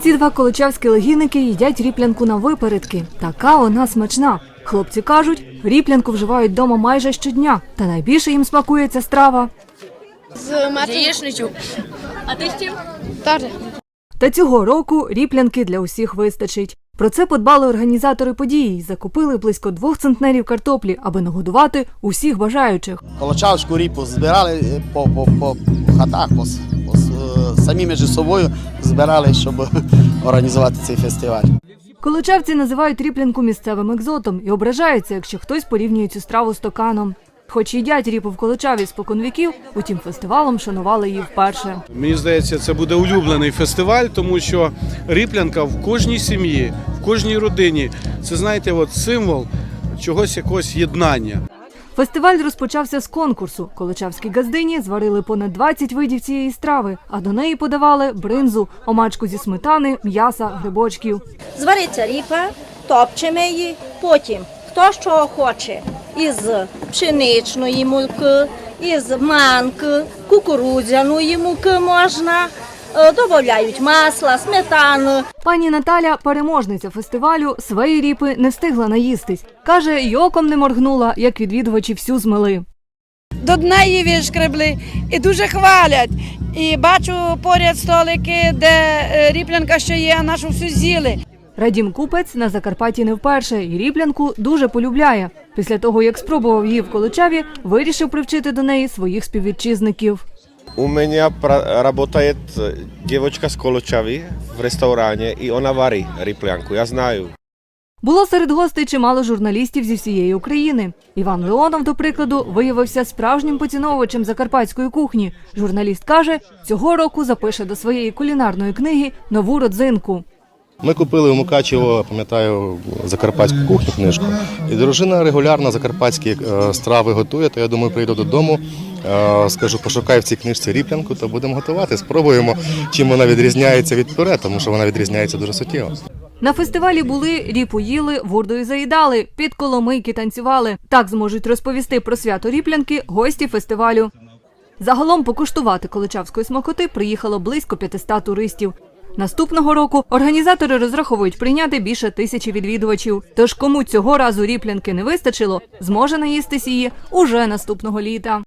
Ці два колочавські легінники їдять ріплянку на випередки. Така вона смачна. Хлопці кажуть, ріплянку вживають вдома майже щодня, та найбільше їм смакує ця страва. З Яєчницю. А ти з чим? теж. Та цього року ріплянки для усіх вистачить. Про це подбали організатори події і закупили близько двох центнерів картоплі, аби нагодувати усіх бажаючих. Колочавську ріпу збирали е, по, по, по хатах, по, самі між собою збирали, щоб організувати цей фестиваль. Колочавці називають ріплянку місцевим екзотом і ображаються, якщо хтось порівнює цю страву з токаном. Хоч їдять ріпу в Колочаві спокон віків, утім фестивалом шанували її вперше. Мені здається, це буде улюблений фестиваль, тому що ріплянка в кожній сім'ї, в кожній родині. Це знаєте, от символ чогось якогось єднання. Фестиваль розпочався з конкурсу. Колочавські газдині зварили понад 20 видів цієї страви, а до неї подавали бринзу, омачку зі сметани, м'яса, грибочків. Звариться ріпа, топчемо її, потім хто що хоче із пшеничної муки, із манки, кукурудзяної муки можна, додають масла, сметану. Пані Наталя, переможниця фестивалю, своєї ріпи не встигла наїстись. Каже, й оком не моргнула, як відвідувачі всю змели. До дна її вишкребли і дуже хвалять. І бачу поряд столики, де е, ріплянка ще є, а нашу всю з'їли. Радім Купець на Закарпатті не вперше і ріплянку дуже полюбляє. Після того, як спробував її в Колочаві, вирішив привчити до неї своїх співвітчизників. У меня пра- работает девочка с Колочави в ресторане, и она варит риплянку, я знаю. Було серед гостей чимало журналістів зі всієї України. Іван Леонов, до прикладу, виявився справжнім поціновувачем закарпатської кухні. Журналіст каже, цього року запише до своєї кулінарної книги нову родзинку. Ми купили у Мукачево, пам'ятаю, закарпатську кухню книжку. І дружина регулярно закарпатські е, страви готує. То я думаю, прийду додому, скажу, пошукай в цій книжці ріплянку, то будемо готувати. Спробуємо, чим вона відрізняється від пюре, тому що вона відрізняється дуже суттєво. На фестивалі були ріпу їли, вурдою заїдали, під коломийки танцювали. Так зможуть розповісти про свято ріплянки гості фестивалю. Загалом покуштувати количавської смакоти приїхало близько 500 туристів. Наступного року організатори розраховують прийняти більше тисячі відвідувачів. Тож кому цього разу ріплянки не вистачило, зможе наїстись її уже наступного літа.